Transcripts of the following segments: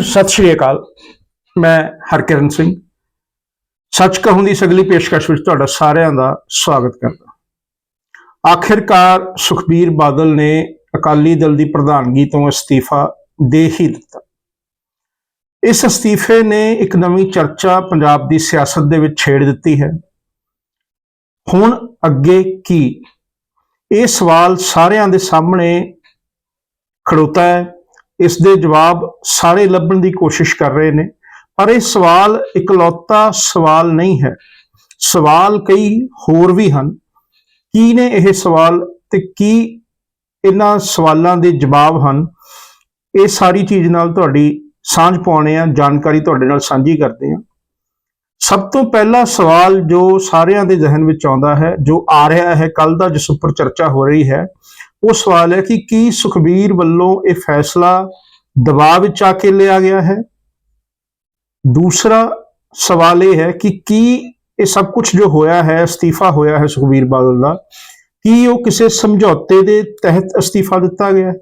ਸਤਿ ਸ਼੍ਰੀ ਅਕਾਲ। ਮੈਂ ਹਰਕਿਰਨ ਸਿੰਘ। ਸੱਚ ਕਹੂੰ ਦੀ ਸਗਲੀ ਪੇਸ਼ਕਸ਼ ਵਿੱਚ ਤੁਹਾਡਾ ਸਾਰਿਆਂ ਦਾ ਸਵਾਗਤ ਕਰਦਾ ਆਖਿਰਕਾਰ ਸੁਖਬੀਰ ਬਾਦਲ ਨੇ ਅਕਾਲੀ ਦਲ ਦੀ ਪ੍ਰਧਾਨਗੀ ਤੋਂ ਅਸਤੀਫਾ ਦੇ ਹੀ ਦਿੱਤਾ। ਇਸ ਅਸਤੀਫੇ ਨੇ ਇੱਕ ਨਵੀਂ ਚਰਚਾ ਪੰਜਾਬ ਦੀ ਸਿਆਸਤ ਦੇ ਵਿੱਚ ਛੇੜ ਦਿੱਤੀ ਹੈ। ਹੁਣ ਅੱਗੇ ਕੀ? ਇਹ ਸਵਾਲ ਸਾਰਿਆਂ ਦੇ ਸਾਹਮਣੇ ਖੜੋਤਾ ਹੈ। ਇਸ ਦੇ ਜਵਾਬ ਸਾਰੇ ਲੱਭਣ ਦੀ ਕੋਸ਼ਿਸ਼ ਕਰ ਰਹੇ ਨੇ, ਪਰ ਇਹ ਸਵਾਲ ਇਕਲੌਤਾ ਸਵਾਲ ਨਹੀਂ ਹੈ। ਸਵਾਲ ਕਈ ਹੋਰ ਵੀ ਹਨ। ਕੀ ਨੇ ਇਹ ਸਵਾਲ ਤੇ ਕੀ ਇਹਨਾਂ ਸਵਾਲਾਂ ਦੇ ਜਵਾਬ ਹਨ? ਇਹ ਸਾਰੀ ਚੀਜ਼ ਨਾਲ ਤੁਹਾਡੀ ਸਾਂਝ ਪਾਉਣੇ ਆ, ਜਾਣਕਾਰੀ ਤੁਹਾਡੇ ਨਾਲ ਸਾਂਝੀ ਕਰਦੇ ਆ। ਸਭ ਤੋਂ ਪਹਿਲਾ ਸਵਾਲ ਜੋ ਸਾਰਿਆਂ ਦੇ ਜ਼ਿਹਨ ਵਿੱਚ ਆਉਂਦਾ ਹੈ, ਜੋ ਆ ਰਿਹਾ ਹੈ ਕੱਲ ਦਾ ਜਿਸ ਉੱਪਰ ਚਰਚਾ ਹੋ ਰਹੀ ਹੈ ਉਹ ਸਵਾਲ ਹੈ ਕਿ ਕੀ ਸੁਖਬੀਰ ਵੱਲੋਂ ਇਹ ਫੈਸਲਾ ਦਬਾਅ ਵਿੱਚ ਆ ਕੇ ਲਿਆ ਗਿਆ ਹੈ? ਦੂਸਰਾ ਸਵਾਲ ਇਹ ਹੈ ਕਿ ਕੀ ਇਹ ਸਭ ਕੁਝ ਜੋ ਹੋਇਆ ਹੈ, ਅਸਤੀਫਾ ਹੋਇਆ ਹੈ ਸੁਖਬੀਰ ਬਾਦਲ ਦਾ, ਕੀ ਉਹ ਕਿਸੇ ਸਮਝੌਤੇ ਦੇ ਤਹਿਤ ਅਸਤੀਫਾ ਦਿੱਤਾ ਗਿਆ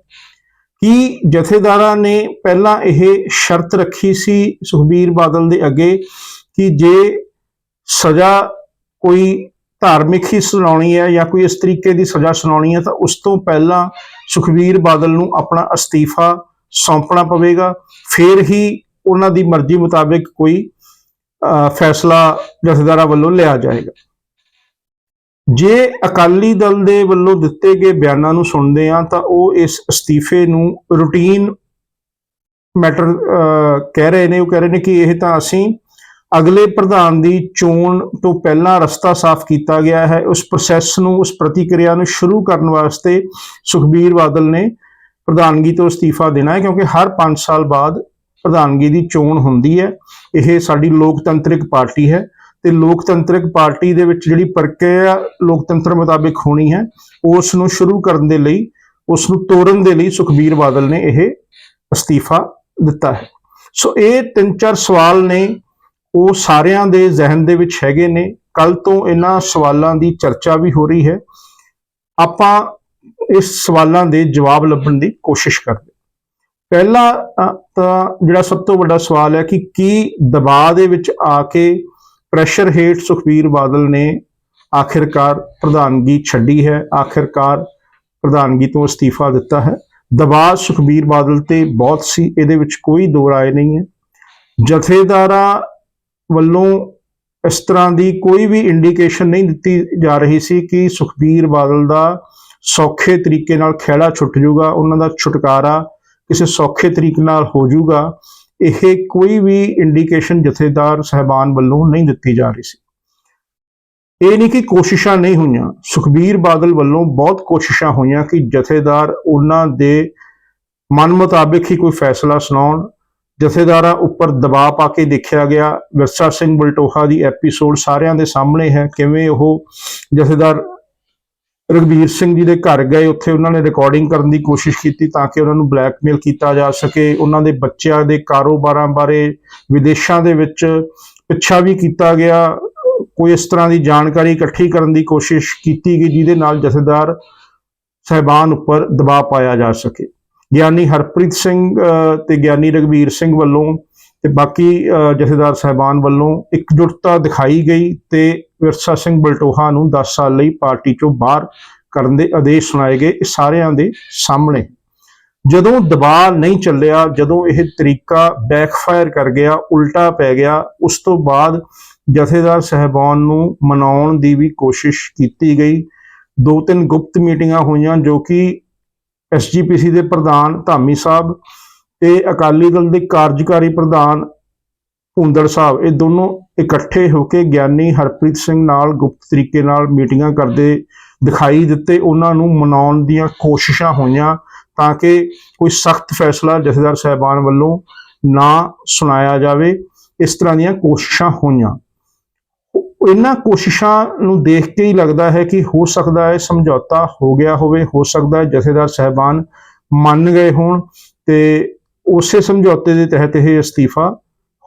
ਕੀ ਜਥੇਦਾਰਾਂ ਨੇ ਪਹਿਲਾਂ ਇਹ ਸ਼ਰਤ ਰੱਖੀ ਸੀ ਸੁਖਬੀਰ ਬਾਦਲ ਦੇ ਅੱਗੇ ਕਿ ਜੇ ਸਜ਼ਾ ਕੋਈ ਧਾਰਮਿਕ ਹੀ ਸੁਣਾਉਣੀ ਹੈ ਜਾਂ ਕੋਈ ਇਸ ਤਰੀਕੇ ਦੀ ਸਜ਼ਾ ਸੁਣਾਉਣੀ ਹੈ ਤਾਂ ਉਸ ਤੋਂ ਪਹਿਲਾਂ ਸੁਖਬੀਰ ਬਾਦਲ ਨੂੰ ਆਪਣਾ ਅਸਤੀਫਾ ਸੌਂਪਣਾ ਪਵੇਗਾ। ਫਿਰ ਹੀ ਉਹਨਾਂ ਦੀ ਮਰਜ਼ੀ ਮੁਤਾਬਿਕ ਕੋਈ ਅਹ, ਫੈਸਲਾ ਜਥੇਦਾਰਾਂ ਵੱਲੋਂ ਲਿਆ ਜਾਏਗਾ। ਜੇ ਅਕਾਲੀ ਦਲ ਦੇ ਵੱਲੋਂ ਦਿੱਤੇ ਗਏ ਬਿਆਨਾਂ ਨੂੰ ਸੁਣਦੇ ਆ ਤਾਂ ਉਹ ਇਸ ਅਸਤੀਫੇ ਨੂੰ ਰੂਟੀਨ ਮੈਟਰ ਕਹਿ ਰਹੇ ਨੇ ਉਹ ਕਹਿ ਰਹੇ ਨੇ ਕਿ ਇਹ ਤਾਂ ਅਸੀਂ ਅਗਲੇ ਪ੍ਰਧਾਨ ਦੀ ਚੋਣ ਤੋਂ ਪਹਿਲਾਂ ਰਸਤਾ ਸਾਫ਼ ਕੀਤਾ ਗਿਆ ਹੈ। ਉਸ ਪ੍ਰੋਸੈਸ ਨੂੰ, ਉਸ ਪ੍ਰਤੀਕਿਰਿਆ ਨੂੰ ਸ਼ੁਰੂ ਕਰਨ ਵਾਸਤੇ ਸੁਖਬੀਰ ਬਾਦਲ ਨੇ ਪ੍ਰਧਾਨਗੀ ਤੋਂ ਅਸਤੀਫਾ ਦੇਣਾ ਹੈ, ਕਿਉਂਕਿ ਹਰ 5 ਸਾਲ ਬਾਅਦ ਪ੍ਰਧਾਨਗੀ ਦੀ ਚੋਣ ਹੁੰਦੀ ਹੈ। ਇਹ ਸਾਡੀ ਲੋਕਤੰਤਰਿਕ ਪਾਰਟੀ ਹੈ ਤੇ ਲੋਕਤੰਤਰਿਕ ਪਾਰਟੀ ਦੇ ਵਿੱਚ ਜਿਹੜੀ ਪ੍ਰਕਿਰਿਆ ਲੋਕਤੰਤਰ ਮੁਤਾਬਿਕ ਹੋਣੀ ਹੈ, ਉਸ ਨੂੰ ਸ਼ੁਰੂ ਕਰਨ ਦੇ ਲਈ, ਉਸ ਨੂੰ ਤੋੜਨ ਦੇ ਲਈ ਸੁਖਬੀਰ ਬਾਦਲ ਨੇ ਇਹ ਅਸਤੀਫਾ ਦਿੱਤਾ ਹੈ। ਸੋ ਇਹ ਤਿੰਨ ਚਾਰ ਸਵਾਲ ਨੇ ਉਹ ਸਾਰਿਆਂ ਦੇ ਜ਼ਿਹਨ ਦੇ ਵਿੱਚ ਹੈਗੇ ਨੇ। ਕੱਲ ਤੋਂ ਇਹਨਾਂ ਸਵਾਲਾਂ ਦੀ ਚਰਚਾ ਵੀ ਹੋ ਰਹੀ ਹੈ। ਆਪਾਂ ਇਸ ਸਵਾਲਾਂ ਦੇ ਜਵਾਬ ਲੱਭਣ ਦੀ ਕੋਸ਼ਿਸ਼ ਕਰਦੇ ਪਹਿਲਾ ਤਾਂ ਜਿਹੜਾ ਸਭ ਤੋਂ ਵੱਡਾ ਸਵਾਲ ਹੈ ਕਿ ਕੀ ਦਬਾਅ ਦੇ ਵਿੱਚ ਆ ਕੇ ਪ੍ਰੈਸ਼ਰ ਹੇਠ ਸੁਖਬੀਰ ਬਾਦਲ ਨੇ ਆਖਿਰਕਾਰ ਪ੍ਰਧਾਨਗੀ ਛੱਡੀ ਹੈ, ਆਖਿਰਕਾਰ ਪ੍ਰਧਾਨਗੀ ਤੋਂ ਅਸਤੀਫਾ ਦਿੱਤਾ ਹੈ। ਦਬਾਅ ਸੁਖਬੀਰ ਬਾਦਲ ਤੇ ਬਹੁਤ ਸੀ, ਇਹਦੇ ਵਿੱਚ ਕੋਈ ਦੋ ਰਾਏ ਨਹੀਂ ਹੈ। ਜਥੇਦਾਰਾਂ ਵੱਲੋਂ ਇਸ ਤਰ੍ਹਾਂ ਦੀ ਕੋਈ ਵੀ ਇੰਡੀਕੇਸ਼ਨ ਨਹੀਂ ਦਿੱਤੀ ਜਾ ਰਹੀ ਸੀ ਕਿ ਸੁਖਬੀਰ ਬਾਦਲ ਦਾ ਸੌਖੇ ਤਰੀਕੇ ਨਾਲ ਖਹਿੜਾ ਛੁੱਟ ਜਾਊਗਾ, ਉਹਨਾਂ ਦਾ ਛੁਟਕਾਰਾ ਕਿਸੇ ਸੌਖੇ ਤਰੀਕੇ ਨਾਲ ਹੋ ਜਾਊਗਾ, ਇਹ ਕੋਈ ਵੀ ਇੰਡੀਕੇਸ਼ਨ ਜਥੇਦਾਰ ਸਹਿਬਾਨ ਵੱਲੋਂ ਨਹੀਂ ਦਿੱਤੀ ਜਾ ਰਹੀ ਸੀ। ਇਹ ਨਹੀਂ ਕਿ ਕੋਸ਼ਿਸ਼ਾਂ ਨਹੀਂ ਹੋਈਆਂ, ਸੁਖਬੀਰ ਬਾਦਲ ਵੱਲੋਂ ਬਹੁਤ ਕੋਸ਼ਿਸ਼ਾਂ ਹੋਈਆਂ ਕਿ ਜਥੇਦਾਰ ਉਹਨਾਂ ਦੇ ਮਨ ਮੁਤਾਬਿਕ ਹੀ ਕੋਈ ਫੈਸਲਾ ਸੁਣਾਉਣ ਜਥੇਦਾਰਾਂ ਉੱਪਰ ਦਬਾਅ ਪਾ ਕੇ ਦੇਖਿਆ ਗਿਆ। ਵਿਰਸਾ ਸਿੰਘ ਬਲਟੋਹਾ ਦੀ ਐਪੀਸੋਡ ਸਾਰਿਆਂ ਦੇ ਸਾਹਮਣੇ ਹੈ। ਕਿਵੇਂ ਉਹ ਜਥੇਦਾਰ ਰਗਵੀਰ ਸਿੰਘ ਜੀ ਦੇ ਘਰ ਗਏ, ਉੱਥੇ ਉਹਨਾਂ ਨੇ ਰਿਕਾਰਡਿੰਗ ਕਰਨ ਦੀ ਕੋਸ਼ਿਸ਼ ਕੀਤੀ ਤਾਂ ਕਿ ਉਹਨਾਂ ਨੂੰ ਬਲੈਕਮੇਲ ਕੀਤਾ ਜਾ ਸਕੇ। ਉਹਨਾਂ ਦੇ ਬੱਚਿਆਂ ਦੇ ਕਾਰੋਬਾਰਾਂ ਬਾਰੇ ਵਿਦੇਸ਼ਾਂ ਦੇ ਵਿੱਚ ਪਿੱਛਾ ਵੀ ਕੀਤਾ ਗਿਆ। ਕੋਈ ਇਸ ਤਰ੍ਹਾਂ ਦੀ ਜਾਣਕਾਰੀ ਇਕੱਠੀ ਕਰਨ ਦੀ ਕੋਸ਼ਿਸ਼ ਕੀਤੀ ਗਈ ਜਿਹਦੇ ਨਾਲ ਜਥੇਦਾਰ ਸਹਿਬਾਨ ਉੱਪਰ ਦਬਾਅ ਪਾਇਆ ਜਾ ਸਕੇ। ਗਿਆਨੀ ਹਰਪ੍ਰੀਤ ਸਿੰਘ ਅ, ਤੇ ਗਿਆਨੀ ਰਗਵੀਰ ਸਿੰਘ ਵੱਲੋਂ ਤੇ ਬਾਕੀ ਜਥੇਦਾਰ ਸਹਿਬਾਨ ਵੱਲੋਂ ਇਕਜੁੱਟਤਾ ਦਿਖਾਈ ਗਈ ਤੇ ਵਿਰਸਾ ਸਿੰਘ ਬਲਟੋਹਾ ਨੂੰ 10 ਸਾਲ ਲਈ ਪਾਰਟੀ ਚੋਂ ਬਾਹਰ ਕਰਨ ਦੇ ਆਦੇਸ਼ ਸੁਣਾਏ ਗਏ ਇਹ ਸਾਰਿਆਂ ਦੇ ਸਾਹਮਣੇ। ਜਦੋਂ ਦਬਾਅ ਨਹੀਂ ਚੱਲਿਆ ਜਦੋਂ ਇਹ ਤਰੀਕਾ ਬੈਕਫਾਇਰ ਕਰ ਗਿਆ ਉਲਟਾ ਪੈ ਗਿਆ ਉਸ ਤੋਂ ਬਾਅਦ ਜਥੇਦਾਰ ਸਹਿਬਾਨ ਨੂੰ ਮਨਾਉਣ ਦੀ ਵੀ ਕੋਸ਼ਿਸ਼ ਕੀਤੀ ਗਈ। ਦੋ ਤਿੰਨ ਗੁਪਤ ਮੀਟਿੰਗਾਂ ਹੋਈਆਂ ਜੋ ਕਿ ਐਸਜੀਪੀਸੀ ਦੇ ਪ੍ਰਧਾਨ ਧਾਮੀ ਸਾਹਿਬ ਤੇ ਅਕਾਲੀ ਦਲ ਦੇ ਕਾਰਜਕਾਰੀ ਪ੍ਰਧਾਨ ਹੁੰਦੜ ਸਾਹਿਬ। ਇਹ ਦੋਨੋਂ ਇਕੱਠੇ ਹੋ ਕੇ ਗਿਆਨੀ ਹਰਪ੍ਰੀਤ ਸਿੰਘ ਨਾਲ ਗੁਪਤ ਤਰੀਕੇ ਨਾਲ ਮੀਟਿੰਗਾਂ ਕਰਦੇ ਦਿਖਾਈ ਦਿੱਤੇ। ਉਹਨਾਂ ਨੂੰ ਮਨਾਉਣ ਦੀਆਂ ਕੋਸ਼ਿਸ਼ਾਂ ਹੋਈਆਂ ਤਾਂ ਕਿ ਕੋਈ ਸਖਤ ਫੈਸਲਾ ਜਥੇਦਾਰ ਸਾਹਿਬਾਨ ਵੱਲੋਂ ਨਾ ਸੁਣਾਇਆ ਜਾਵੇ। ਇਸ ਤਰ੍ਹਾਂ ਦੀਆਂ ਕੋਸ਼ਿਸ਼ਾਂ ਹੋਈਆਂ। ਇਹਨਾਂ ਕੋਸ਼ਿਸ਼ਾਂ ਨੂੰ ਦੇਖ ਕੇ ਹੀ ਲੱਗਦਾ ਹੈ ਕਿ ਹੋ ਸਕਦਾ ਹੈ ਸਮਝੌਤਾ ਹੋ ਗਿਆ ਹੋਵੇ ਹੋ ਸਕਦਾ ਹੈ ਜਥੇਦਾਰ ਸਹਿਬਾਨ ਮੰਨ ਗਏ ਹੋਣ ਤੇ ਉਸੇ ਸਮਝੌਤੇ ਦੇ ਤਹਿਤ ਇਹ ਅਸਤੀਫਾ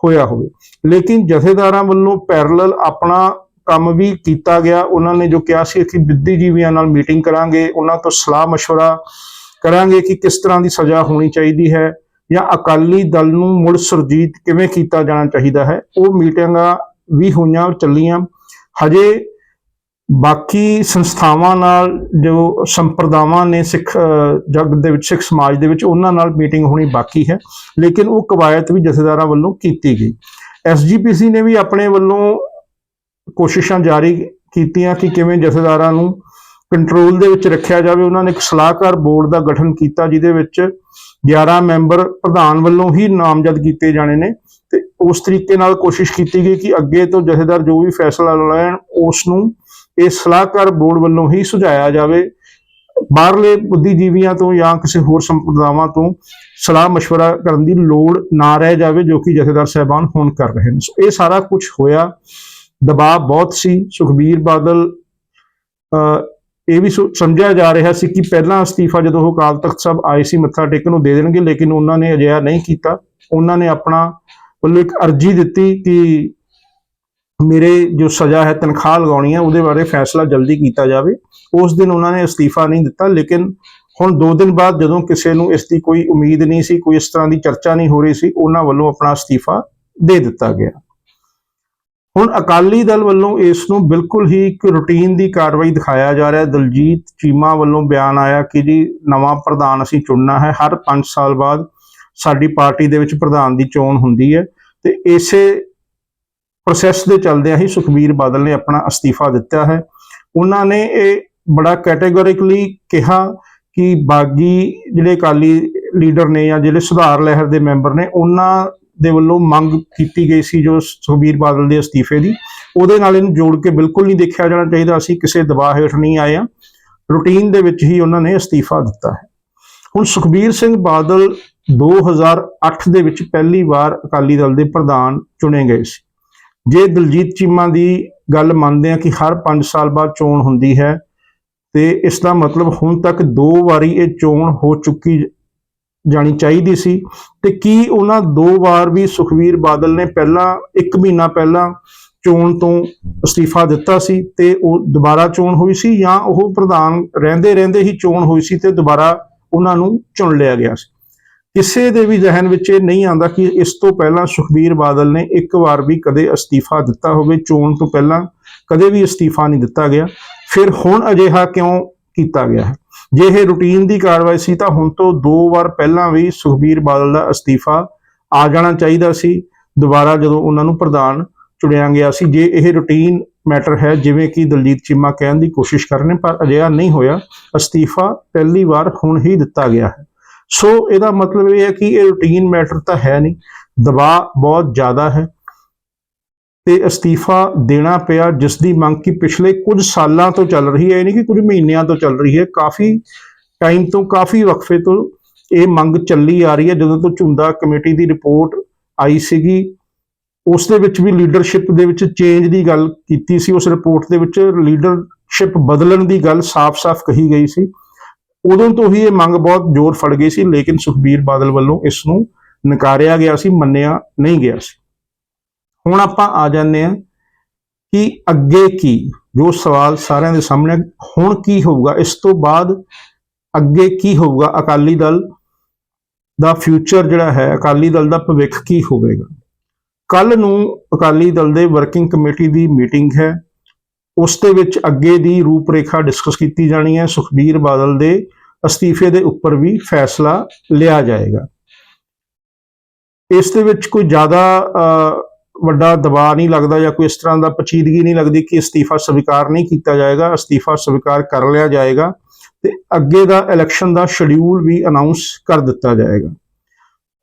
ਹੋਇਆ ਹੋਵੇ ਲੇਕਿਨ ਜਥੇਦਾਰਾਂ ਵੱਲੋਂ ਪੈਰਲਲ ਆਪਣਾ ਕੰਮ ਵੀ ਕੀਤਾ ਗਿਆ ਉਹਨਾਂ ਨੇ ਜੋ ਕਿਹਾ ਸੀ ਕਿ ਬੁੱਧੀਜੀਵੀਆਂ ਨਾਲ ਮੀਟਿੰਗ ਕਰਾਂਗੇ ਉਹਨਾਂ ਤੋਂ ਸਲਾਹ مشورہ ਕਰਾਂਗੇ ਕਿ ਕਿਸ ਤਰ੍ਹਾਂ ਦੀ ਸਜ਼ਾ ਹੋਣੀ ਚਾਹੀਦੀ ਹੈ ਜਾਂ ਅਕਾਲੀ ਦਲ ਨੂੰ ਮੁੜ ਸੁਰਜੀਤ ਕਿਵੇਂ ਕੀਤਾ ਜਾਣਾ ਚਾਹੀਦਾ ਹੈ ਉਹ ਮੀਟਿੰਗਾਂ ਵੀ ਹੋਈਆਂ ਚੱਲੀਆਂ। ਹਜੇ ਬਾਕੀ ਸੰਸਥਾਵਾਂ ਨਾਲ ਜੋ ਸੰਪਰਦਾਵਾਂ ਨੇ ਸਿੱਖ ਅਹ, ਜਗ ਦੇ ਵਿੱਚ ਸਿੱਖ ਸਮਾਜ ਦੇ ਵਿੱਚ ਉਹਨਾਂ ਨਾਲ ਮੀਟਿੰਗ ਹੋਣੀ ਬਾਕੀ ਹੈ। ਲੇਕਿਨ ਉਹ ਕਵਾਇਤ ਵੀ ਜਥੇਦਾਰਾਂ ਵੱਲੋਂ ਕੀਤੀ ਗਈ। ਐਸਜੀਪੀਸੀ ਨੇ ਵੀ ਆਪਣੇ ਵੱਲੋਂ ਕੋਸ਼ਿਸ਼ਾਂ ਜਾਰੀ ਕੀਤੀਆਂ ਕਿ ਕਿਵੇਂ ਜਥੇਦਾਰਾਂ ਨੂੰ ਕੰਟਰੋਲ ਦੇ ਵਿੱਚ ਰੱਖਿਆ ਜਾਵੇ। ਉਹਨਾਂ ਨੇ ਇੱਕ ਸਲਾਹਕਾਰ ਬੋਰਡ ਦਾ ਗਠਨ ਕੀਤਾ ਜਿਹਦੇ ਵਿੱਚ 11 ਮੈਂਬਰ ਪ੍ਰਧਾਨ ਵੱਲੋਂ ਹੀ ਨਾਮਜ਼ਦ ਕੀਤੇ ਜਾਣੇ ਨੇ। ਤੇ ਉਸ ਤਰੀਕੇ ਨਾਲ ਕੋਸ਼ਿਸ਼ ਕੀਤੀ ਗਈ ਕਿ ਅੱਗੇ ਤੋਂ ਜਥੇਦਾਰ ਜੋ ਵੀ ਫੈਸਲਾ ਲੈਣ ਉਸ ਨੂੰ ਇਹ ਸਲਾਹਕਾਰ ਬੋਰਡ ਵੱਲੋਂ ਹੀ ਸੁਝਾਇਆ ਜਾਵੇ ਬਾਹਰਲੇ ਬੁੱਧੀਜੀਵੀਆਂ ਤੋਂ ਜਾਂ ਕਿਸੇ ਹੋਰ ਸੰਪਰਦਾਵਾਂ ਤੋਂ ਸਲਾਹ مشورہ ਕਰਨ ਦੀ ਲੋੜ ਨਾ ਰਹਿ ਜਾਵੇ ਜੋ ਕਿ ਜਥੇਦਾਰ ਸਹਿਬਾਨ ਹੁਣ ਕਰ ਰਹੇ ਨੇ ਸੋ ਇਹ ਸਾਰਾ ਕੁਝ ਹੋਇਆ ਦਬਾਅ ਬਹੁਤ ਸੀ ਸੁਖਬੀਰ ਬਾਦਲ ਅਹ, ਇਹ ਵੀ ਸੋ- ਸਮਝਿਆ ਜਾ ਰਿਹਾ ਸੀ ਕਿ ਪਹਿਲਾਂ ਅਸਤੀਫਾ ਜਦੋਂ ਉਹ ਅਕਾਲ ਤਖਤ ਸਾਹਿਬ ਆਏ ਸੀ ਮੱਥਾ ਟੇਕਣ ਨੂੰ ਦੇ ਦੇਣਗੇ ਲੇਕਿਨ ਉਹਨਾਂ ਨੇ ਅਜਿਹਾ ਨਹੀਂ ਕੀਤਾ ਉਹਨਾਂ ਨੇ ਆਪਣਾ ਵੱਲੋਂ ਇੱਕ ਅਰਜੀ ਦਿੱਤੀ ਕਿ ਮੇਰੇ ਜੋ ਸਜ਼ਾ ਹੈ, ਤਨਖਾਹ ਲਗਾਉਣੀ ਹੈ, ਉਹਦੇ ਬਾਰੇ ਫੈਸਲਾ ਜਲਦੀ ਕੀਤਾ ਜਾਵੇ। ਉਸ ਦਿਨ ਉਹਨਾਂ ਨੇ ਅਸਤੀਫਾ ਨਹੀਂ ਦਿੱਤਾ, ਲੇਕਿਨ ਹੁਣ 2 ਦਿਨ ਬਾਅਦ ਜਦੋਂ ਕਿਸੇ ਨੂੰ ਇਸ ਦੀ ਕੋਈ ਉਮੀਦ ਨਹੀਂ ਸੀ, ਕੋਈ ਇਸ ਤਰ੍ਹਾਂ ਦੀ ਚਰਚਾ ਨਹੀਂ ਹੋ ਰਹੀ ਸੀ, ਉਹਨਾਂ ਵੱਲੋਂ ਆਪਣਾ ਅਸਤੀਫਾ ਦੇ ਦਿੱਤਾ ਗਿਆ। ਹੁਣ ਅਕਾਲੀ ਦਲ ਵੱਲੋਂ ਇਸ ਨੂੰ ਬਿਲਕੁਲ ਹੀ ਇੱਕ ਰੂਟੀਨ ਦੀ ਕਾਰਵਾਈ ਦਿਖਾਇਆ ਜਾ ਰਿਹਾ ਦਲਜੀਤ ਚੀਮਾ ਵੱਲੋਂ ਬਿਆਨ ਆਇਆ ਕਿ ਜੀ, ਨਵਾਂ ਪ੍ਰਧਾਨ ਅਸੀਂ ਚੁਣਨਾ ਹੈ, ਹਰ 5 ਸਾਲ ਬਾਅਦ ਸਾਡੀ ਪਾਰਟੀ ਦੇ ਵਿੱਚ ਪ੍ਰਧਾਨ ਦੀ ਚੋਣ ਹੁੰਦੀ ਹੈ ਤੇ ਇਸੇ ਪ੍ਰੋਸੈਸ ਦੇ ਚੱਲਦਿਆਂ ਹੀ ਸੁਖਬੀਰ ਬਾਦਲ ਨੇ ਆਪਣਾ ਅਸਤੀਫਾ ਦਿੱਤਾ ਹੈ। ਉਹਨਾਂ ਨੇ ਇਹ ਬੜਾ ਕੈਟੇਗੋਰਿਕਲੀ ਕਿਹਾ ਕਿ ਬਾਗੀ ਜਿਹੜੇ ਅਕਾਲੀ ਲੀਡਰ ਨੇ ਜਾਂ ਜਿਹੜੇ ਸੁਧਾਰ ਲਹਿਰ ਦੇ ਮੈਂਬਰ ਨੇ, ਉਹਨਾਂ ਦੇ ਵੱਲੋਂ ਮੰਗ ਕੀਤੀ ਗਈ ਸੀ ਜੋ ਸੁਖਬੀਰ ਬਾਦਲ ਦੇ ਅਸਤੀਫੇ ਦੀ। ਉਹਦੇ ਨਾਲ ਇਹਨੂੰ ਜੋੜ ਕੇ ਬਿਲਕੁਲ ਨਹੀਂ ਦੇਖਿਆ ਜਾਣਾ ਚਾਹੀਦਾ। ਅਸੀਂ ਕਿਸੇ ਦਬਾਅ ਹੇਠ ਨਹੀਂ ਆਏ ਹਾਂ। ਰੂਟੀਨ ਦੇ ਵਿੱਚ ਹੀ ਉਹਨਾਂ ਨੇ ਅਸਤੀਫਾ ਦਿੱਤਾ ਹੈ। ਹੁਣ ਸੁਖਬੀਰ ਸਿੰਘ ਬਾਦਲ 2008 ਦੇ ਵਿੱਚ ਪਹਿਲੀ ਵਾਰ ਅਕਾਲੀ ਦਲ ਦੇ ਪ੍ਰਧਾਨ ਚੁਣੇ ਗਏ ਸੀ। ਜੇ ਦਲਜੀਤ ਚੀਮਾ ਦੀ ਗੱਲ ਮੰਨਦੇ ਆ ਕਿ ਹਰ 5 ਸਾਲ ਬਾਅਦ ਚੋਣ ਹੁੰਦੀ ਹੈ, ਤੇ ਇਸ ਦਾ ਮਤਲਬ ਹੁਣ ਤੱਕ ਦੋ ਵਾਰੀ ਇਹ ਚੋਣ ਹੋ ਚੁੱਕੀ ਜਾਣੀ ਚਾਹੀਦੀ ਸੀ। ਤੇ ਕੀ ਉਹਨਾਂ ਦੋ ਵਾਰ ਵੀ ਸੁਖਵੀਰ ਬਾਦਲ ਨੇ ਪਹਿਲਾਂ 1 ਮਹੀਨਾ ਪਹਿਲਾਂ ਚੋਣ ਤੋਂ ਅਸਤੀਫਾ ਦਿੱਤਾ ਸੀ ਤੇ ਉਹ ਦੁਬਾਰਾ ਚੋਣ ਹੋਈ ਸੀ ਜਾਂ ਉਹ ਪ੍ਰਧਾਨ ਰਹਿੰਦੇ ਰਹਿੰਦੇ ਹੀ ਚੋਣ ਹੋਈ ਸੀ ਤੇ ਦੁਬਾਰਾ ਉਹਨਾਂ ਨੂੰ ਚੁਣ ਲਿਆ ਗਿਆ ਸੀ? ਕਿਸੇ ਦੇ ਵੀ ਜ਼ਿਹਨ ਵਿੱਚ ਇਹ ਨਹੀਂ ਆਉਂਦਾ ਕਿ ਇਸ ਤੋਂ ਪਹਿਲਾਂ ਸੁਖਬੀਰ ਬਾਦਲ ਨੇ ਇੱਕ ਵਾਰ ਵੀ ਕਦੇ ਅਸਤੀਫਾ ਦਿੱਤਾ ਹੋਵੇ, ਚੋਣ ਤੋਂ ਪਹਿਲਾਂ ਕਦੇ ਵੀ ਅਸਤੀਫਾ ਨਹੀਂ ਦਿੱਤਾ ਗਿਆ। ਫਿਰ ਹੁਣ ਅਜਿਹਾ ਕਿਉਂ ਕੀਤਾ ਗਿਆ ਹੈ? ਜੇ ਇਹ ਰੂਟੀਨ ਦੀ ਕਾਰਵਾਈ ਸੀ ਤਾਂ ਹੁਣ ਤੋਂ ਦੋ ਵਾਰ ਪਹਿਲਾਂ ਵੀ ਸੁਖਬੀਰ ਬਾਦਲ ਦਾ ਅਸਤੀਫਾ ਆ ਜਾਣਾ ਚਾਹੀਦਾ ਸੀ। ਦੁਬਾਰਾ ਜਦੋਂ ਉਹਨਾਂ ਨੂੰ ਪ੍ਰਧਾਨ ਚੁਣਿਆ ਗਿਆ ਸੀ, ਜੇ ਇਹ ਰੂਟੀਨ ਮੈਟਰ ਹੈ, ਜਿਵੇਂ ਕਿ ਦਲਜੀਤ ਚੀਮਾ ਕਹਿਣ ਦੀ ਕੋਸ਼ਿਸ਼ ਕਰ ਰਹੇ ਪਰ ਅਜਿਹਾ ਨਹੀਂ ਹੋਇਆ। ਅਸਤੀਫਾ ਪਹਿਲੀ ਵਾਰ ਹੁਣ ਹੀ ਦਿੱਤਾ ਗਿਆ ਹੈ। ਸੋ ਇਹਦਾ ਮਤਲਬ ਇਹ ਹੈ ਕਿ ਇਹ ਰੂਟੀਨ ਮੈਟਰ ਤਾਂ ਹੈ ਨਹੀਂ। ਦਬਾਅ ਬਹੁਤ ਜ਼ਿਆਦਾ ਹੈ। ਤੇ ਅਸਤੀਫਾ ਦੇਣਾ ਪਿਆ ਜਿਸ ਦੀ ਮੰਗ ਕੀ ਪਿਛਲੇ ਕੁਝ ਸਾਲਾਂ ਤੋਂ ਚੱਲ ਰਹੀ ਹੈ ਇਹ ਨਹੀਂ ਕਿ ਕੁਝ ਮਹੀਨਿਆਂ ਤੋਂ ਚੱਲ ਰਹੀ ਹੈ। ਕਾਫੀ ਟਾਈਮ ਤੋਂ, ਕਾਫੀ ਵਕਫੇ ਤੋਂ ਇਹ ਮੰਗ ਚੱਲੀ ਆ ਰਹੀ ਹੈ। ਜਦੋਂ ਤੋਂ ਝੁੰਦਾ ਕਮੇਟੀ ਦੀ ਰਿਪੋਰਟ ਆਈ ਸੀਗੀ, ਉਸ ਦੇ ਵਿੱਚ ਵੀ ਲੀਡਰਸ਼ਿਪ ਦੇ ਵਿੱਚ ਚੇਂਜ ਦੀ ਗੱਲ ਕੀਤੀ ਸੀ। ਉਸ ਰਿਪੋਰਟ ਦੇ ਵਿੱਚ ਲੀਡਰਸ਼ਿਪ ਬਦਲਣ ਦੀ ਗੱਲ ਸਾਫ਼-ਸਾਫ਼ ਕਹੀ ਗਈ ਸੀ। ਉਦੋਂ ਤੋਂ ਹੀ ਇਹ ਮੰਗ ਬਹੁਤ ਜ਼ੋਰ ਫੜ ਗਈ ਸੀ, ਲੇਕਿਨ ਸੁਖਬੀਰ ਬਾਦਲ ਵੱਲੋਂ ਇਸ ਨੂੰ ਨਕਾਰਿਆ ਗਿਆ ਸੀ, ਮੰਨਿਆ ਨਹੀਂ ਗਿਆ ਸੀ। ਹੁਣ ਆਪਾਂ ਆ ਜਾਂਦੇ ਹਾਂ ਕਿ ਅੱਗੇ ਕੀ, ਜੋ ਸਵਾਲ ਸਾਰਿਆਂ ਦੇ ਸਾਹਮਣੇ ਹੁਣ ਕੀ ਹੋਊਗਾ, ਇਸ ਤੋਂ ਬਾਅਦ ਅੱਗੇ ਕੀ ਹੋਊਗਾ, ਅਕਾਲੀ ਦਲ ਦਾ ਫਿਊਚਰ ਜਿਹੜਾ ਹੈ, ਅਕਾਲੀ ਦਲ ਦਾ ਭਵਿੱਖ ਕੀ ਹੋਵੇਗਾ? ਕੱਲ ਨੂੰ ਅਕਾਲੀ ਦਲ ਦੇ ਵਰਕਿੰਗ ਕਮੇਟੀ ਦੀ ਮੀਟਿੰਗ ਹੈ, ਉਸ ਦੇ ਵਿੱਚ ਅੱਗੇ ਦੀ ਰੂਪਰੇਖਾ ਡਿਸਕਸ ਕੀਤੀ ਜਾਣੀ ਹੈ, ਸੁਖਬੀਰ ਬਾਦਲ ਦੇ ਅਸਤੀਫੇ ਦੇ ਉੱਪਰ ਵੀ ਫੈਸਲਾ ਲਿਆ ਜਾਏਗਾ। ਇਸ ਦੇ ਵਿੱਚ ਕੋਈ ਜ਼ਿਆਦਾ ਅਹ, ਵੱਡਾ ਦਬਾਅ ਨਹੀਂ ਲੱਗਦਾ ਜਾਂ ਕੋਈ ਇਸ ਤਰ੍ਹਾਂ ਦਾ ਪਚੀਦਗੀ ਨਹੀਂ ਲੱਗਦੀ ਕਿ ਅਸਤੀਫਾ ਸਵੀਕਾਰ ਨਹੀਂ ਕੀਤਾ ਜਾਏਗਾ ਅਸਤੀਫਾ ਸਵੀਕਾਰ ਕਰ ਲਿਆ ਜਾਏਗਾ ਤੇ ਅੱਗੇ ਦਾ ਇਲੈਕਸ਼ਨ ਦਾ ਸ਼ਡਿਊਲ ਵੀ ਅਨਾਉਂਸ ਕਰ ਦਿੱਤਾ ਜਾਏਗਾ।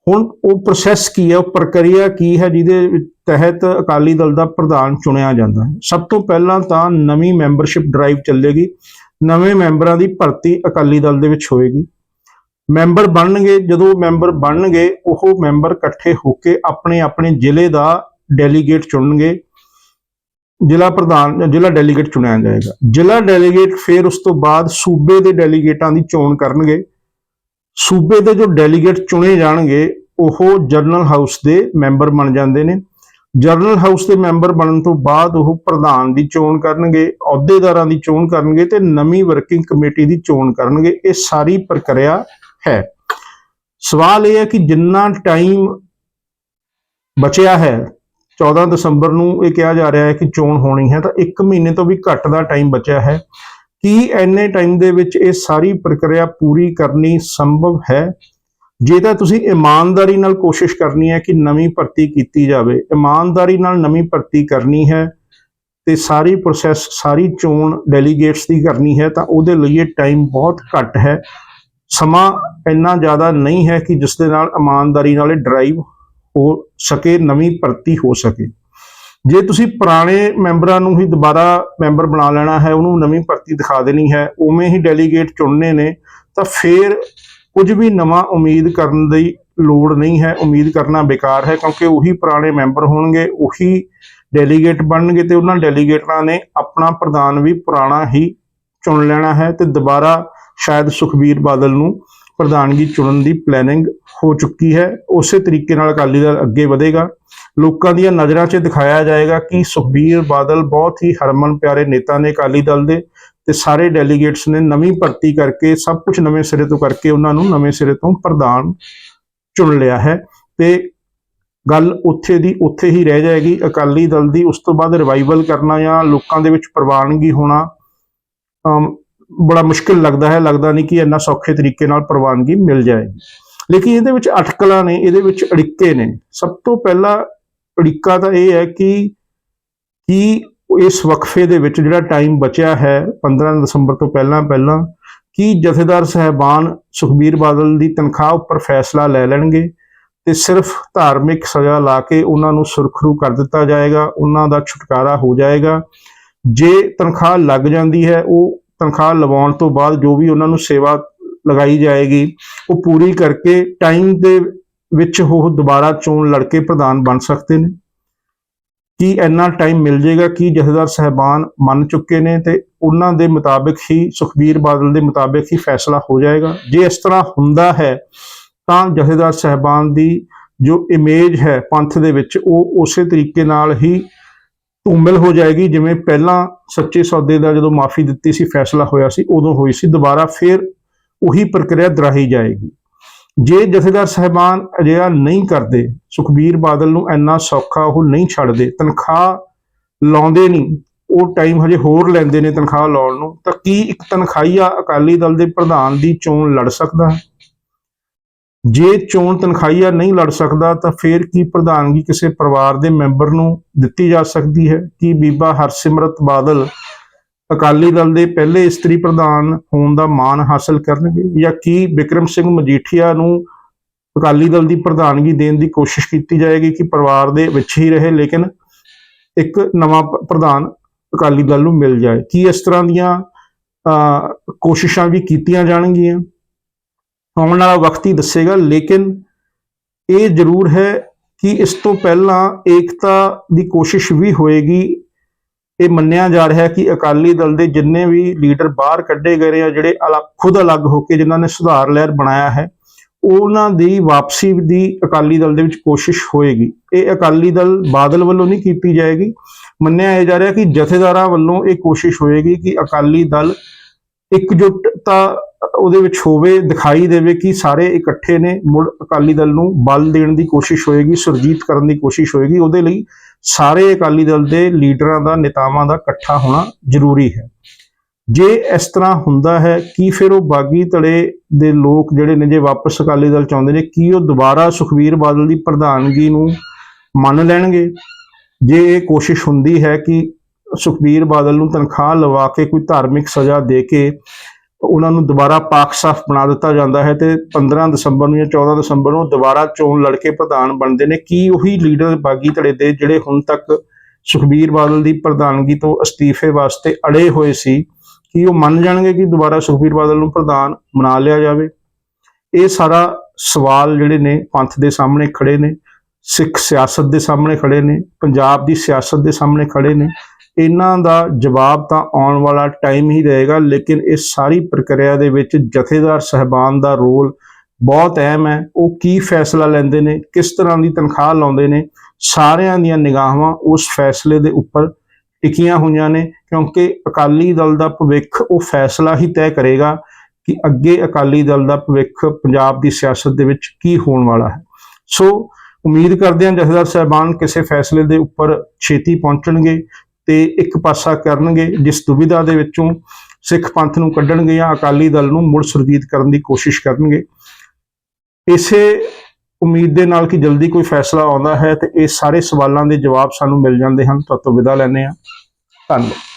ਹੁਣ ਉਹ ਪ੍ਰੋਸੈਸ ਕੀ ਹੈ ਉਹ ਪ੍ਰਕਿਰਿਆ ਕੀ ਹੈ ਜਿਹਦੇ ਤਹਿਤ ਅਕਾਲੀ ਦਲ ਦਾ ਪ੍ਰਧਾਨ ਚੁਣਿਆ ਜਾਂਦਾ ਹੈ। ਸਭ ਤੋਂ ਪਹਿਲਾਂ ਤਾਂ ਨਵੀਂ ਮੈਂਬਰਸ਼ਿਪ ਡਰਾਈਵ ਚੱਲੇਗੀ। ਨਵੇਂ ਮੈਂਬਰਾਂ ਦੀ ਭਰਤੀ ਅਕਾਲੀ ਦਲ ਦੇ ਵਿੱਚ ਹੋਏਗੀ। ਮੈਂਬਰ ਬਣਨਗੇ, ਜਦੋਂ ਮੈਂਬਰ ਬਣਨਗੇ, ਉਹ ਮੈਂਬਰ ਇਕੱਠੇ ਹੋ ਕੇ ਆਪਣੇ ਆਪਣੇ ਜ਼ਿਲ੍ਹੇ ਦਾ ਡੈਲੀਗੇਟ ਚੁਣਨਗੇ। ਜ਼ਿਲ੍ਹਾ ਪ੍ਰਧਾਨ ਜਾਂ ਜ਼ਿਲ੍ਹਾ ਡੈਲੀਗੇਟ ਚੁਣਿਆ ਜਾਏਗਾ। ਜ਼ਿਲ੍ਹਾ ਡੈਲੀਗੇਟ ਫਿਰ ਉਸ ਤੋਂ ਬਾਅਦ ਸੂਬੇ ਦੇ ਡੈਲੀਗੇਟਾਂ ਦੀ ਚੋਣ ਕਰਨਗੇ। ਸੂਬੇ ਦੇ ਜੋ ਡੈਲੀਗੇਟ ਚੁਣੇ ਜਾਣਗੇ, ਉਹ ਜਨਰਲ ਹਾਊਸ ਦੇ ਮੈਂਬਰ ਬਣ ਜਾਂਦੇ ਨੇ। ਜਰਨਲ ਹਾਊਸ ਦੇ ਮੈਂਬਰ ਬਣਨ ਤੋਂ ਬਾਅਦ ਉਹ ਪ੍ਰਧਾਨ ਦੀ ਚੋਣ ਕਰਨਗੇ, ਅਹੁਦੇਦਾਰਾਂ ਦੀ ਚੋਣ ਕਰਨਗੇ ਤੇ ਨਵੀਂ ਵਰਕਿੰਗ ਕਮੇਟੀ ਦੀ ਚੋਣ ਕਰਨਗੇ। ਇਹ ਸਾਰੀ ਪ੍ਰਕਿਰਿਆ ਹੈ। ਸਵਾਲ ਇਹ ਹੈ ਕਿ ਜਿੰਨਾ ਟਾਈਮ ਬਚਿਆ ਹੈ 14 ਦਸੰਬਰ ਨੂੰ ਇਹ ਕਿਹਾ ਜਾ ਰਿਹਾ ਹੈ ਕਿ ਚੋਣ ਹੋਣੀ ਹੈ, ਤਾਂ 1 ਮਹੀਨੇ ਤੋਂ ਵੀ ਘੱਟ ਦਾ ਟਾਈਮ ਬਚਿਆ ਹੈ। ਕੀ ਐਨੇ ਟਾਈਮ ਦੇ ਵਿੱਚ ਇਹ ਸਾਰੀ ਪ੍ਰਕਿਰਿਆ ਪੂਰੀ ਕਰਨੀ ਸੰਭਵ ਹੈ? ਜੇ ਤਾਂ ਤੁਸੀਂ ਇਮਾਨਦਾਰੀ ਨਾਲ ਕੋਸ਼ਿਸ਼ ਕਰਨੀ ਹੈ ਕਿ ਨਵੀਂ ਭਰਤੀ ਕੀਤੀ ਜਾਵੇ, ਇਮਾਨਦਾਰੀ ਨਾਲ ਨਵੀਂ ਭਰਤੀ ਕਰਨੀ ਹੈ ਤੇ ਸਾਰੀ ਪ੍ਰੋਸੈਸ ਸਾਰੀ ਚੋਣ ਡੈਲੀਗੇਟਸ ਦੀ ਕਰਨੀ ਹੈ, ਤਾਂ ਉਹਦੇ ਲਈ ਇਹ ਟਾਈਮ ਬਹੁਤ ਘੱਟ ਹੈ। ਸਮਾਂ ਇੰਨਾ ਜ਼ਿਆਦਾ ਨਹੀਂ ਹੈ ਕਿ ਜਿਸ ਦੇ ਨਾਲ ਇਮਾਨਦਾਰੀ ਨਾਲ ਇਹ ਡਰਾਈਵ ਹੋ ਸਕੇ, ਨਵੀਂ ਭਰਤੀ ਹੋ ਸਕੇ। ਜੇ ਤੁਸੀਂ ਪੁਰਾਣੇ ਮੈਂਬਰਾਂ ਨੂੰ ਹੀ ਦੁਬਾਰਾ ਮੈਂਬਰ ਬਣਾ ਲੈਣਾ ਹੈ, ਉਹਨੂੰ ਨਵੀਂ ਭਰਤੀ ਦਿਖਾ ਦੇਣੀ ਹੈ, ਉਵੇਂ ਹੀ ਡੈਲੀਗੇਟ ਚੁਣਨੇ ਨੇ, ਤਾਂ ਫਿਰ ਕੁਝ ਵੀ ਨਵਾਂ ਉਮੀਦ ਕਰਨ ਦੀ ਲੋੜ ਨਹੀਂ ਹੈ, ਉਮੀਦ ਕਰਨਾ ਬੇਕਾਰ ਹੈ ਕਿਉਂਕਿ ਉਹੀ ਪੁਰਾਣੇ ਮੈਂਬਰ ਹੋਣਗੇ, ਉਹੀ ਡੈਲੀਗੇਟ ਬਣਨਗੇ ਤੇ ਉਹਨਾਂ ਡੈਲੀਗੇਟਾਂ ਨੇ ਆਪਣਾ ਪ੍ਰਧਾਨ ਵੀ ਪੁਰਾਣਾ ਹੀ ਚੁਣ ਲੈਣਾ ਹੈ ਤੇ ਦੁਬਾਰਾ ਸ਼ਾਇਦ ਸੁਖਬੀਰ ਬਾਦਲ ਨੂੰ ਪ੍ਰਧਾਨਗੀ ਚੁਣਨ ਦੀ ਪਲੈਨਿੰਗ ਹੋ ਚੁੱਕੀ ਹੈ। ਉਸੇ ਤਰੀਕੇ ਨਾਲ ਅਕਾਲੀ ਦਲ ਅੱਗੇ ਵਧੇਗਾ। ਲੋਕਾਂ ਦੀਆਂ ਨਜ਼ਰਾਂ 'ਚ ਦਿਖਾਇਆ ਜਾਏਗਾ ਕਿ ਸੁਖਬੀਰ ਬਾਦਲ ਬਹੁਤ ਹੀ ਹਰਮਨ ਪਿਆਰੇ ਨੇਤਾ ਨੇ ਅਕਾਲੀ ਦਲ ਦੇ। ਤੇ ਸਾਰੇ ਡੈਲੀਗੇਟਸ ਨੇ ਨਵੀਂ ਭਰਤੀ ਕਰਕੇ ਸਭ ਕੁਝ ਨਵੇਂ ਸਿਰੇ ਤੋਂ ਕਰਕੇ ਉਹਨਾਂ ਨੂੰ ਨਵੇਂ ਸਿਰੇ ਤੋਂ ਪ੍ਰਧਾਨ ਚੁਣ ਲਿਆ ਹੈ। ਤੇ ਗੱਲ ਉੱਥੇ ਦੀ ਉੱਥੇ ਹੀ ਰਹਿ ਜਾਏਗੀ। ਅਕਾਲੀ ਦਲ ਦੀ ਉਸ ਤੋਂ ਬਾਅਦ ਰਿਵਾਈਵਲ ਕਰਨਾ ਜਾਂ ਲੋਕਾਂ ਦੇ ਵਿੱਚ ਪ੍ਰਵਾਨਗੀ ਹੋਣਾ ਅਮ, ਬੜਾ ਮੁਸ਼ਕਿਲ ਲੱਗਦਾ ਹੈ। ਲੱਗਦਾ ਨਹੀਂ ਕਿ ਇੰਨਾ ਸੌਖੇ ਤਰੀਕੇ ਨਾਲ ਪ੍ਰਵਾਨਗੀ ਮਿਲ ਜਾਏਗੀ। ਲੇਕਿਨ ਇਹਦੇ ਵਿੱਚ ਅਟਕਲਾਂ ਨੇ ਇਹਦੇ ਵਿੱਚ ਅੜਿੱਕੇ ਨੇ। ਸਭ ਤੋਂ ਪਹਿਲਾ ਅੜਿੱਕਾ ਤਾਂ ਇਹ ਹੈ ਕਿ ਕਿ ਇਸ ਵਕਫੇ ਦੇ ਵਿੱਚ ਜਿਹੜਾ ਟਾਈਮ ਬਚਿਆ ਹੈ 15 ਦਸੰਬਰ ਤੋਂ ਪਹਿਲਾਂ ਪਹਿਲਾਂ, ਕੀ ਜਥੇਦਾਰ ਸਹਿਬਾਨ ਸੁਖਬੀਰ ਬਾਦਲ ਦੀ ਤਨਖਾਹ ਉੱਪਰ ਫੈਸਲਾ ਲੈ ਲੈਣਗੇ ਤੇ ਸਿਰਫ ਧਾਰਮਿਕ ਸਜ਼ਾ ਲਾ ਕੇ ਉਹਨਾਂ ਨੂੰ ਸੁਰਖਰੂ ਕਰ ਦਿੱਤਾ ਜਾਏਗਾ, ਉਹਨਾਂ ਦਾ ਛੁਟਕਾਰਾ ਹੋ ਜਾਏਗਾ? ਜੇ ਤਨਖਾਹ ਲੱਗ ਜਾਂਦੀ ਹੈ, ਉਹ ਤਨਖਾਹ ਲਵਾਉਣ ਤੋਂ ਬਾਅਦ ਜੋ ਵੀ ਉਹਨਾਂ ਨੂੰ ਸੇਵਾ ਲਗਾਈ ਜਾਏਗੀ, ਉਹ ਪੂਰੀ ਕਰਕੇ ਟਾਈਮ ਦੇ ਵਿੱਚ ਉਹ ਦੁਬਾਰਾ ਚੋਣ ਲੜ ਕੇ ਪ੍ਰਧਾਨ ਬਣ ਸਕਦੇ ਨੇ। ਕੀ ਇੰਨਾ ਟਾਈਮ ਮਿਲ ਜਾਏਗਾ ਕੀ ਜਥੇਦਾਰ ਸਹਿਬਾਨ ਮੰਨ ਚੁੱਕੇ ਨੇ ਤੇ ਉਹਨਾਂ ਦੇ ਮੁਤਾਬਿਕ ਹੀ, ਸੁਖਬੀਰ ਬਾਦਲ ਦੇ ਮੁਤਾਬਿਕ ਹੀ ਫੈਸਲਾ ਹੋ ਜਾਏਗਾ। ਜੇ ਇਸ ਤਰ੍ਹਾਂ ਹੁੰਦਾ ਹੈ, ਤਾਂ ਜਥੇਦਾਰ ਸਹਿਬਾਨ ਦੀ ਜੋ ਇਮੇਜ ਹੈ ਪੰਥ ਦੇ ਵਿੱਚ, ਉਹ ਉਸੇ ਤਰੀਕੇ ਨਾਲ ਹੀ ਧੂਮਿਲ ਹੋ ਜਾਏਗੀ। ਜਿਵੇਂ ਪਹਿਲਾਂ ਸੱਚੇ ਸੌਦੇ ਦਾ ਜਦੋਂ ਮਾਫੀ ਦਿੱਤੀ ਸੀ, ਫੈਸਲਾ ਹੋਇਆ ਸੀ, ਉਦੋਂ ਹੋਈ ਸੀ, ਦੁਬਾਰਾ ਫਿਰ ਉਹੀ ਪ੍ਰਕਿਰਿਆ ਦੁਹਰਾਈ ਜਾਏਗੀ। ਜੇ ਜਥੇਦਾਰ ਸਹਿਬਾਨ ਅਜਿਹਾ ਨਹੀਂ ਕਰਦੇ, ਸੁਖਬੀਰ ਬਾਦਲ ਨੂੰ ਇੰਨਾ ਸੌਖਾ ਉਹ ਨਹੀਂ ਛੱਡਦੇ, ਤਨਖਾਹ ਲਾਉਂਦੇ ਨਹੀਂ, ਉਹ ਟਾਈਮ ਹਜੇ ਹੋਰ ਲੈਂਦੇ ਨੇ ਤਨਖਾਹ ਲਾਉਣ ਨੂੰ, ਤਾਂ ਕੀ ਇੱਕ ਤਨਖਾਹੀਆ ਅਕਾਲੀ ਦਲ ਦੇ ਪ੍ਰਧਾਨ ਦੀ ਚੋਣ ਲੜ ਸਕਦਾ? ਹੈ ਜੇ ਚੋਣ ਤਨਖਾਹੀਆ ਨਹੀਂ ਲੜ ਸਕਦਾ, ਤਾਂ ਫਿਰ ਕੀ ਪ੍ਰਧਾਨਗੀ ਕਿਸੇ ਪਰਿਵਾਰ ਦੇ ਮੈਂਬਰ ਨੂੰ ਦਿੱਤੀ ਜਾ ਸਕਦੀ ਹੈ? ਕੀ ਬੀਬਾ ਹਰਸਿਮਰਤ ਬਾਦਲ ਅਕਾਲੀ ਦਲ ਦੇ ਪਹਿਲੇ ਇਸਤਰੀ ਪ੍ਰਧਾਨ ਹੋਣ ਦਾ ਮਾਣ ਹਾਸਲ ਕਰਨਗੇ ਜਾਂ ਕੀ ਵਿਕਰਮ ਸਿੰਘ ਮਜੀਠੀਆ ਨੂੰ ਅਕਾਲੀ ਦਲ ਦੀ ਪ੍ਰਧਾਨਗੀ ਦੇਣ ਦੀ ਕੋਸ਼ਿਸ਼ ਕੀਤੀ ਜਾਏਗੀ ਕਿ ਪਰਿਵਾਰ ਦੇ ਵਿੱਚ ਹੀ ਰਹੇ ਲੇਕਿਨ ਇੱਕ ਨਵਾਂ ਪ੍ਰਧਾਨ ਅਕਾਲੀ ਦਲ ਨੂੰ ਮਿਲ ਜਾਏ। ਕੀ ਇਸ ਤਰ੍ਹਾਂ ਦੀਆਂ ਅਹ, ਕੋਸ਼ਿਸ਼ਾਂ ਵੀ ਕੀਤੀਆਂ ਜਾਣਗੀਆਂ? ਆਉਣ ਵਾਲਾ ਵਕਤ ਹੀ ਦੱਸੇਗਾ ਲੇਕਿਨ ਇਹ ਜ਼ਰੂਰ ਹੈ ਕਿ ਇਸ ਤੋਂ ਪਹਿਲਾਂ ਏਕਤਾ ਦੀ ਕੋਸ਼ਿਸ਼ ਵੀ ਹੋਏਗੀ ਇਹ ਮੰਨਿਆ ਜਾ ਰਿਹਾ ਕਿ ਅਕਾਲੀ ਦਲ ਦੇ ਜਿੰਨੇ ਵੀ ਲੀਡਰ ਬਾਹਰ ਕੱਢੇ ਗਏ ਨੇ ਜਿਹੜੇ ਅਲੱਗ ਖੁਦ ਅਲੱਗ ਹੋ ਕੇ ਜਿਨ੍ਹਾਂ ਨੇ ਸੁਧਾਰ ਲਹਿਰ ਬਣਾਇਆ ਹੈ, ਉਹਨਾਂ ਦੀ ਵਾਪਸੀ ਦੀ ਅਕਾਲੀ ਦਲ ਦੇ ਵਿੱਚ ਕੋਸ਼ਿਸ਼ ਹੋਏਗੀ। ਇਹ ਅਕਾਲੀ ਦਲ ਬਾਦਲ ਵੱਲੋਂ ਨਹੀਂ ਕੀਤੀ ਜਾਏਗੀ। ਮੰਨਿਆ ਇਹ ਜਾ ਰਿਹਾ ਕਿ ਜਥੇਦਾਰਾਂ ਵੱਲੋਂ ਇਹ ਕੋਸ਼ਿਸ਼ ਹੋਏਗੀ ਕਿ ਅਕਾਲੀ ਦਲ ਇਕਜੁੱਟਤਾ ਉਹਦੇ ਵਿੱਚ ਹੋਵੇ, ਦਿਖਾਈ ਦੇਵੇ ਕਿ ਸਾਰੇ ਇਕੱਠੇ ਨੇ, ਮੁੜ ਅਕਾਲੀ ਦਲ ਨੂੰ ਬਲ ਦੇਣ ਦੀ ਕੋਸ਼ਿਸ਼ ਹੋਏਗੀ, ਸੁਰਜੀਤ ਕਰਨ ਦੀ ਕੋਸ਼ਿਸ਼ ਹੋਏਗੀ। ਉਹਦੇ ਲਈ ਸਾਰੇ ਅਕਾਲੀ ਦਲ ਦੇ ਲੀਡਰਾਂ ਦਾ, ਨੇਤਾਵਾਂ ਦਾ ਇਕੱਠਾ ਹੋਣਾ ਜ਼ਰੂਰੀ ਹੈ। ਜੇ ਇਸ ਤਰ੍ਹਾਂ ਹੁੰਦਾ ਹੈ, ਕਿ ਫਿਰ ਉਹ ਬਾਗੀ ਧੜੇ ਦੇ ਲੋਕ ਜਿਹੜੇ ਨੇ, ਜੇ ਵਾਪਸ ਅਕਾਲੀ ਦਲ ਚਾਹੁੰਦੇ ਨੇ, ਕੀ ਉਹ ਦੁਬਾਰਾ ਸੁਖਵੀਰ ਬਾਦਲ ਦੀ ਪ੍ਰਧਾਨਗੀ ਨੂੰ ਮੰਨ ਲੈਣਗੇ? ਜੇ ਇਹ ਕੋਸ਼ਿਸ਼ ਹੁੰਦੀ ਹੈ ਕਿ ਸੁਖਬੀਰ ਬਾਦਲ ਨੂੰ ਤਨਖਾਹ ਲਵਾ ਕੇ ਕੋਈ ਧਾਰਮਿਕ ਸਜ਼ਾ ਦੇ ਕੇ ਉਹਨਾਂ ਨੂੰ ਦੁਬਾਰਾ ਪਾਕ ਸਾਫ਼ ਬਣਾ ਦਿੱਤਾ ਜਾਂਦਾ ਹੈ ਤੇ 15 ਦਸੰਬਰ ਨੂੰ ਜਾਂ 14 ਦਸੰਬਰ ਨੂੰ ਦੁਬਾਰਾ ਚੋਣ ਲੜ ਕੇ ਪ੍ਰਧਾਨ ਬਣਦੇ ਨੇ। ਕੀ ਉਹੀ ਲੀਡਰ ਬਾਗੀ ਧੜੇ ਦੇ ਜਿਹੜੇ ਹੁਣ ਤੱਕ ਸੁਖਬੀਰ ਬਾਦਲ ਦੀ ਪ੍ਰਧਾਨਗੀ ਤੋਂ ਅਸਤੀਫੇ ਵਾਸਤੇ ਅੜੇ ਹੋਏ ਸੀ, ਕਿ ਉਹ ਮੰਨ ਜਾਣਗੇ ਕਿ ਦੁਬਾਰਾ ਸੁਖਬੀਰ ਬਾਦਲ ਨੂੰ ਪ੍ਰਧਾਨ ਬਣਾ ਲਿਆ ਜਾਵੇ? ਇਹ ਸਾਰਾ ਸਵਾਲ ਜਿਹੜੇ ਨੇ ਪੰਥ ਦੇ ਸਾਹਮਣੇ ਖੜੇ ਨੇ, ਸਿੱਖ ਸਿਆਸਤ ਦੇ ਸਾਹਮਣੇ ਖੜੇ ਨੇ, ਪੰਜਾਬ ਦੀ ਸਿਆਸਤ ਦੇ ਸਾਹਮਣੇ ਖੜੇ ਨੇ। ਇਹਨਾਂ ਦਾ ਜਵਾਬ ਤਾਂ ਆਉਣ ਵਾਲਾ ਟਾਈਮ ਹੀ ਰਹੇਗਾ, ਲੇਕਿਨ ਇਸ ਸਾਰੀ ਪ੍ਰਕਿਰਿਆ ਦੇ ਵਿੱਚ ਜਥੇਦਾਰ ਸਹਿਬਾਨ ਦਾ ਰੋਲ ਬਹੁਤ ਅਹਿਮ ਹੈ। ਉਹ ਕੀ ਫੈਸਲਾ ਲੈਂਦੇ ਨੇ, ਕਿਸ ਤਰ੍ਹਾਂ ਦੀ ਤਨਖਾਹ ਲਾਉਂਦੇ ਨੇ, ਸਾਰਿਆਂ ਦੀਆਂ ਨਿਗਾਹਾਂ ਉਸ ਫੈਸਲੇ ਦੇ ਉੱਪਰ ਟਿਕੀਆਂ ਹੋਈਆਂ ਨੇ, ਕਿਉਂਕਿ ਅਕਾਲੀ ਦਲ ਦਾ ਭਵਿੱਖ ਉਹ ਫੈਸਲਾ ਹੀ ਤੈਅ ਕਰੇਗਾ ਕਿ ਅੱਗੇ ਅਕਾਲੀ ਦਲ ਦਾ ਭਵਿੱਖ ਪੰਜਾਬ ਦੀ ਸਿਆਸਤ ਦੇ ਵਿੱਚ ਕੀ ਹੋਣ ਵਾਲਾ ਹੈ। ਸੋ ਉਮੀਦ ਕਰਦੇ ਹਾਂ ਜਥੇਦਾਰ ਸਾਹਿਬਾਨ ਕਿਸੇ ਫੈਸਲੇ ਦੇ ਉੱਪਰ ਛੇਤੀ ਪਹੁੰਚਣਗੇ। ਤੇ ਇੱਕ ਪਾਸਾ ਕਰਨਗੇ, ਜਿਸ ਦੁਵਿਧਾ ਦੇ ਵਿੱਚੋਂ ਸਿੱਖ ਪੰਥ ਨੂੰ ਕੱਢਣਗੇ ਜਾਂ ਅਕਾਲੀ ਦਲ ਨੂੰ ਮੁੜ ਸੁਰਜੀਤ ਕਰਨ ਦੀ ਕੋਸ਼ਿਸ਼ ਕਰਨਗੇ। ਇਸੇ ਉਮੀਦ ਦੇ ਨਾਲ ਕਿ ਜਲਦੀ ਕੋਈ ਫੈਸਲਾ ਆਉਂਦਾ ਹੈ ਤੇ ਇਹ ਸਾਰੇ ਸਵਾਲਾਂ ਦੇ ਜਵਾਬ ਸਾਨੂੰ ਮਿਲ ਜਾਂਦੇ ਹਨ। ਤਾਂ ਤੋਂ ਵਿਦਾ ਲੈਂਦੇ ਹਾਂ। ਧੰਨਵਾਦ।